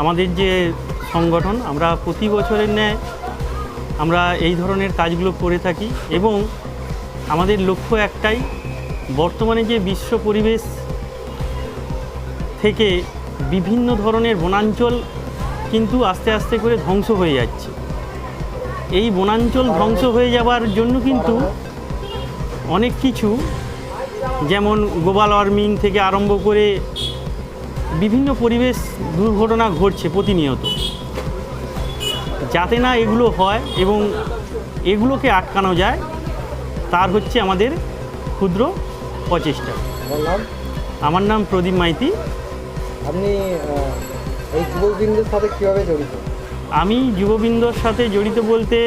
আমাদের যে সংগঠন, আমরা প্রতি বছরের ন্যায় আমরা এই ধরনের কাজগুলো করে থাকি এবং আমাদের লক্ষ্য একটাই, বর্তমানে যে বিশ্ব পরিবেশ থেকে বিভিন্ন ধরনের বনাঞ্চল কিন্তু আস্তে আস্তে করে ধ্বংস হয়ে যাচ্ছে। এই বনাঞ্চল ধ্বংস হয়ে যাওয়ার জন্য কিন্তু অনেক কিছু, যেমন গ্লোবাল ওয়ার্মিং থেকে আরম্ভ করে বিভিন্ন পরিবেশ দুর্ঘটনা ঘটছে প্রতিনিয়ত। যাতে না এগুলো হয় এবং এগুলোকে আটকানো যায় তার হচ্ছে আমাদের ক্ষুদ্র প্রচেষ্টা। আমার নাম? প্রদীপ মাইতি। আপনি এই যুবকবৃন্দের সাথে কীভাবে জড়িত? আমি যুববৃন্দর সাথে জড়িত বলতে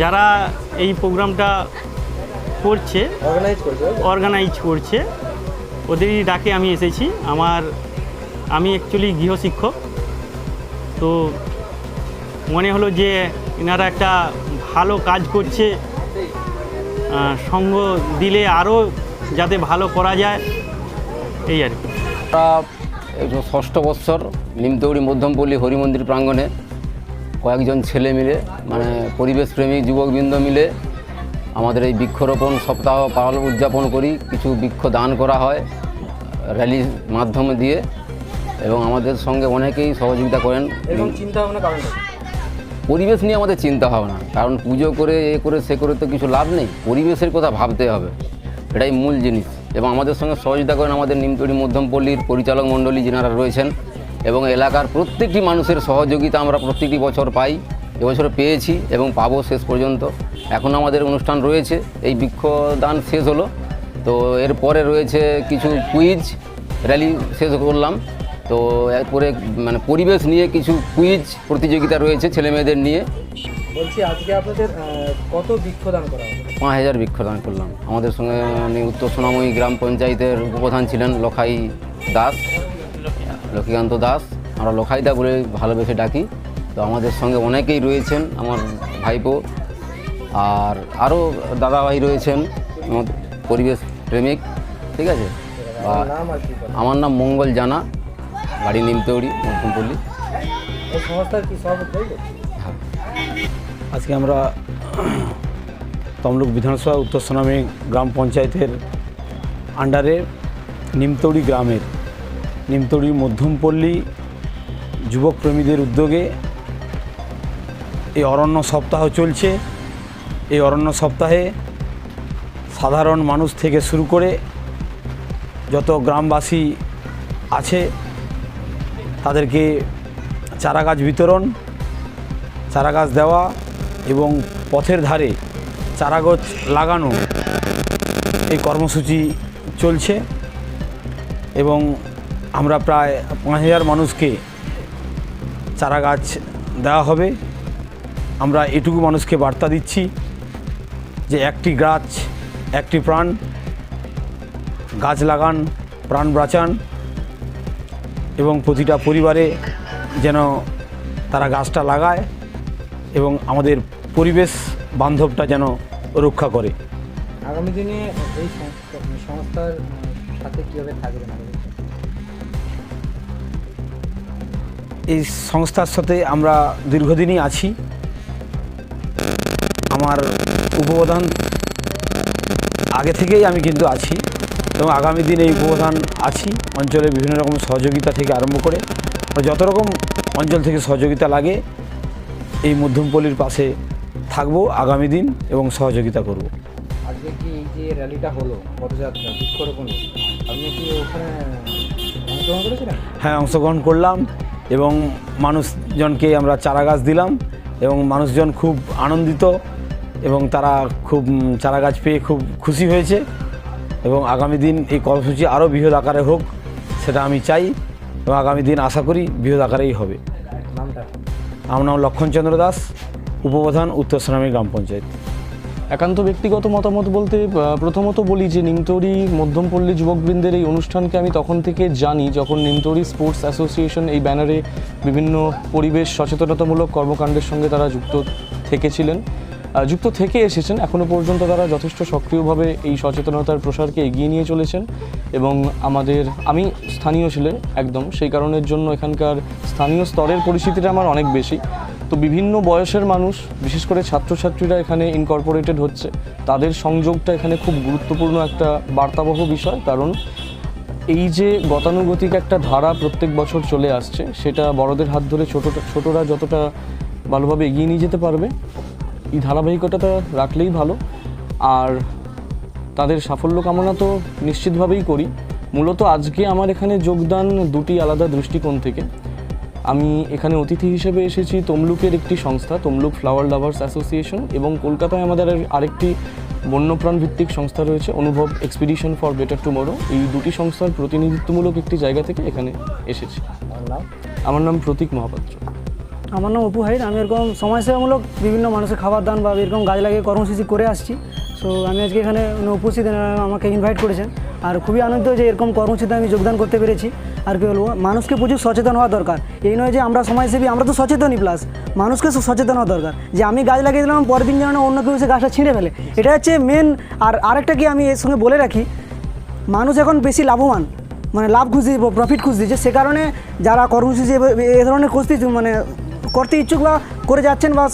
যারা এই প্রোগ্রামটা করছে অর্গানাইজ করছে। অর্গানাইজ করছে ওদেরই ডাকে আমি এসেছি। আমার, আমি অ্যাকচুয়ালি গৃহশিক্ষক। তো মনে হলো যে এনারা একটা ভালো কাজ করছে। সঙ্গ দিলে আরও যাতে ভালো করা যায়। এই আর কি। ষষ্ঠ বৎসর নিমতৌড়ি মধ্যমপল্লী হরিমন্দির প্রাঙ্গণে কয়েকজন ছেলে মিলে মানে পরিবেশপ্রেমী যুবকবৃন্দ মিলে আমাদের এই বৃক্ষরোপণ সপ্তাহ পালন উদযাপন করি কিছু বৃক্ষ দান করা হয় র্যালির মাধ্যমে দিয়ে এবং আমাদের সঙ্গে অনেকেই সহযোগিতা করেন। এরকম চিন্তা ভাবনা কারণটা কি? পরিবেশ নিয়ে আমাদের চিন্তা ভাবনা কারণ পুজো করে এ করে সে করে তো কিছু লাভ নেই। পরিবেশের কথা ভাবতে হবে এটাই মূল জিনিস। এবং আমাদের সঙ্গে সহযোগিতা করেন আমাদের নিমতড়ি মধ্যমপল্লীর পরিচালক মণ্ডলী যেনারা রয়েছেন এবং এলাকার প্রত্যেকটি মানুষের সহযোগিতা আমরা প্রত্যেকটি বছর পাই। এবছর পেয়েছি এবং পাবো শেষ পর্যন্ত। এখন আমাদের অনুষ্ঠান রয়েছে এই বৃক্ষদান শেষ হলো। তো এরপরে রয়েছে কিছু কুইজ র্যালি শেষ করলাম। তো এরপরে মানে পরিবেশ নিয়ে কিছু কুইজ প্রতিযোগিতা রয়েছে ছেলে মেয়েদের নিয়ে। বলছি আজকে আপনাদের কত বৃক্ষদান করা পাঁচ হাজার বৃক্ষদান করলাম। আমাদের সঙ্গে মানে উত্তর সোনাময়ী গ্রাম পঞ্চায়েতের উপপ্রধান ছিলেন লখাই দাস। লক্ষ্মীকান্ত দাস। আমরা লখাইদা বলে ভালোবেসে ডাকি। তো আমাদের সঙ্গে অনেকেই রয়েছেন আমার ভাইপো আর আরও দাদাভাই রয়েছেন আমাদের পরিবেশ প্রেমিক ঠিক আছে? আমার নাম মঙ্গল জানা বাড়ি নিমতৌড়ি মধ্যমপল্লী? হ্যাঁ আজকে আমরা তমলুক বিধানসভা উত্তর সোনামী গ্রাম পঞ্চায়েতের আন্ডারে নিমতৌড়ি গ্রামের নিমতৌড়ি মধ্যমপল্লী যুবক প্রেমীদের উদ্যোগে এই অরণ্য সপ্তাহ চলছে। এই অরণ্য সপ্তাহে সাধারণ মানুষ থেকে শুরু করে যত গ্রামবাসী আছে, তাদেরকে চারা গাছ বিতরণ চারা গাছ দেওয়া এবং পথের ধারে চারা গাছ লাগানো এই কর্মসূচি চলছে এবং আমরা প্রায় পাঁচ হাজার মানুষকে চারা গাছ দেওয়া হবে। আমরা এটুকু মানুষকে বার্তা দিচ্ছি যে একটি গাছ একটি প্রাণ গাছ লাগান প্রাণ বাঁচান এবং প্রতিটা পরিবারে যেন তারা গাছটা লাগায় এবং আমাদের পরিবেশ বান্ধবটা যেন রক্ষা করে। আগামী দিনে এই সংস্থার সাথে কীভাবে থাকবেন এই সংস্থার সাথে আমরা দীর্ঘদিনই আছি। আমার উপপ্রধান আগে থেকেই আমি কিন্তু আছি এবং আগামী দিন এই উপপ্রধান আছি। অঞ্চলে বিভিন্ন রকম সহযোগিতা থেকে আরম্ভ করে যত রকম অঞ্চল থেকে সহযোগিতা লাগে এই মধ্যমপল্লীর পাশে থাকব আগামী দিন এবং সহযোগিতা করব। আজকে কি এই যে র্যালিটা হলো পদযাত্রা বৃক্ষরোপণ আপনি কি ওখানে অংশগ্রহণ করেছিলেন? হ্যাঁ অংশগ্রহণ করলাম এবং মানুষজনকে আমরা চারা গাছ দিলাম এবং মানুষজন খুব আনন্দিত এবং তারা খুব চারা গাছ পেয়ে খুব খুশি হয়েছে এবং আগামী দিন এই কর্মসূচি আরও বৃহৎ আকারে হোক সেটা আমি চাই এবং আগামী দিন আশা করি বৃহৎ আকারেই হবে। আমার নাম লক্ষণচন্দ্র দাস উপপ্রধান উত্তর সোনামী গ্রাম পঞ্চায়েত। একান্ত ব্যক্তিগত মতামত বলতে প্রথমত বলি যে নিমতৌড়ি মধ্যমপল্লী যুবকবৃন্দের এই অনুষ্ঠানকে আমি তখন থেকে জানি যখন নিমতরি স্পোর্টস অ্যাসোসিয়েশন এই ব্যানারে বিভিন্ন পরিবেশ সচেতনতামূলক কর্মকাণ্ডের সঙ্গে তারা যুক্ত থেকেছিলেন। যুক্ত থেকে এসেছেন। এখনও পর্যন্ত তারা যথেষ্ট সক্রিয়ভাবে এই সচেতনতার প্রসারকে এগিয়ে নিয়ে চলেছেন এবং আমাদের, আমি স্থানীয় ছেলে একদম, সেই কারণের জন্য এখানকার স্থানীয় স্তরের পরিস্থিতিটা আমার অনেক বেশি। তো বিভিন্ন বয়সের মানুষ, বিশেষ করে ছাত্রছাত্রীরা এখানে ইনকর্পোরেটেড হচ্ছে। তাদের সংযোগটা এখানে খুব গুরুত্বপূর্ণ একটা বার্তাবহ বিষয়, কারণ এই যে গতানুগতিক একটা ধারা প্রত্যেক বছর চলে আসছে, সেটা বড়দের হাত ধরে ছোট ছোটরা যতটা ভালোভাবে এগিয়ে নিয়ে যেতে পারবে এই ধারাবাহিকতাটা রাখলেই ভালো। আর তাদের সাফল্য কামনা তো নিশ্চিতভাবেই করি। মূলত আজকে আমার এখানে যোগদান দুটি আলাদা দৃষ্টিকোণ থেকে। আমি এখানে অতিথি হিসেবে এসেছি তমলুকের একটি সংস্থা তমলুক ফ্লাওয়ার লাভার্স অ্যাসোসিয়েশন এবং কলকাতায় আমাদের আরেকটি বন্যপ্রাণ ভিত্তিক সংস্থা রয়েছে অনুভব এক্সপিডিশন ফর বেটার টুমোরো এই দুটি সংস্থার প্রতিনিধিত্বমূলক একটি জায়গা থেকে এখানে এসেছি। আমার নাম প্রতীক মহাপাত্র। আমার নাম অপু হাইদ আমি এরকম সমাজসেবামূলক বিভিন্ন মানুষের খাবার দান বা এরকম গাছ লাগিয়ে কর্মসূচি করে আসছি। সো আমি আজকে এখানে উপস্থিত আমাকে ইনভাইট করেছেন। আর খুবই আনন্দিত যে এরকম কর্মসূচিতে আমি যোগদান করতে পেরেছি। আর কি বলব, মানুষকে প্রচুর সচেতন হওয়া দরকার। এই নয় যে আমরা সমাজসেবী, আমরা তো সচেতনই প্লাস মানুষকে সচেতন হওয়া দরকার। যে আমি গাছ লাগিয়ে দিলাম পরের দিন যেন অন্য কেউ এসে গাছটা ছিঁড়ে ফেলে। এটা হচ্ছে মেন আর আরেকটা কি আমি এর সঙ্গে বলে রাখি, মানুষ এখন বেশি লাভবান মানে লাভ খুঁজছে প্রফিট খুঁজছে যে সে কারণে যারা কর্মসূচি এ- ধরনের খুঁজতে মানে করতে ইচ্ছুক বা করে যাচ্ছেন বা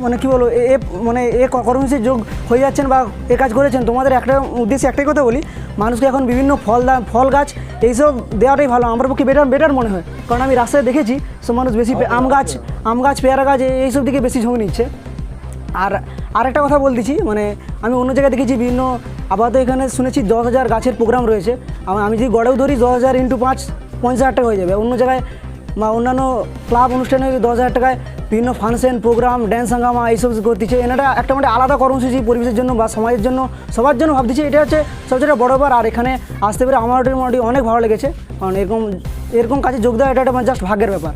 মানে কী বলব এ মানে এ কর্মসূচির যোগ হয়ে যাচ্ছেন বা এ কাজ করেছেন তোমাদের একটা উদ্দেশ্যে একটাই কথা বলি মানুষকে এখন বিভিন্ন ফল দা- ফল গাছ এইসব দেওয়াটাই ভালো আমার পক্ষে বেটার বেটার মনে হয়। কারণ আমি রাস্তায় দেখেছি সব মানুষ বেশি আম গাছ আম গাছ পেয়ারা গাছ এইসব দিকে বেশি ঝোঁক নিচ্ছে। আর আরেকটা কথা বলতেছি মানে আমি অন্য জায়গায় দেখেছি বিভিন্ন আপাতত এখানে শুনেছি দশ হাজার গাছের প্রোগ্রাম রয়েছে। আমি যদি গড়েও ধরি দশ হাজার ইন্টু পাঁচ পঞ্চাশ হাজার টাকা হয়ে যাবে। অন্য জায়গায় বা অন্যান্য ক্লাব অনুষ্ঠানে দশ হাজার টাকায় বিভিন্ন ফাংশন প্রোগ্রাম ড্যান্স হাঙ্গামা এইসব করতেছে। এনারা একটা মানে আলাদা কর্মসূচি, পরিবেশের জন্য বা সমাজের জন্য, সবার জন্য ভাবতেছে। এটা হচ্ছে সবচেয়ে বড় ব্যাপার। আর এখানে আসতে পেরে আমার মোটামুটি অনেক ভালো লেগেছে। কারণ এরকম এরকম কাজে যোগ দেওয়া, এটা একটা জাস্ট ভাগ্যের ব্যাপার।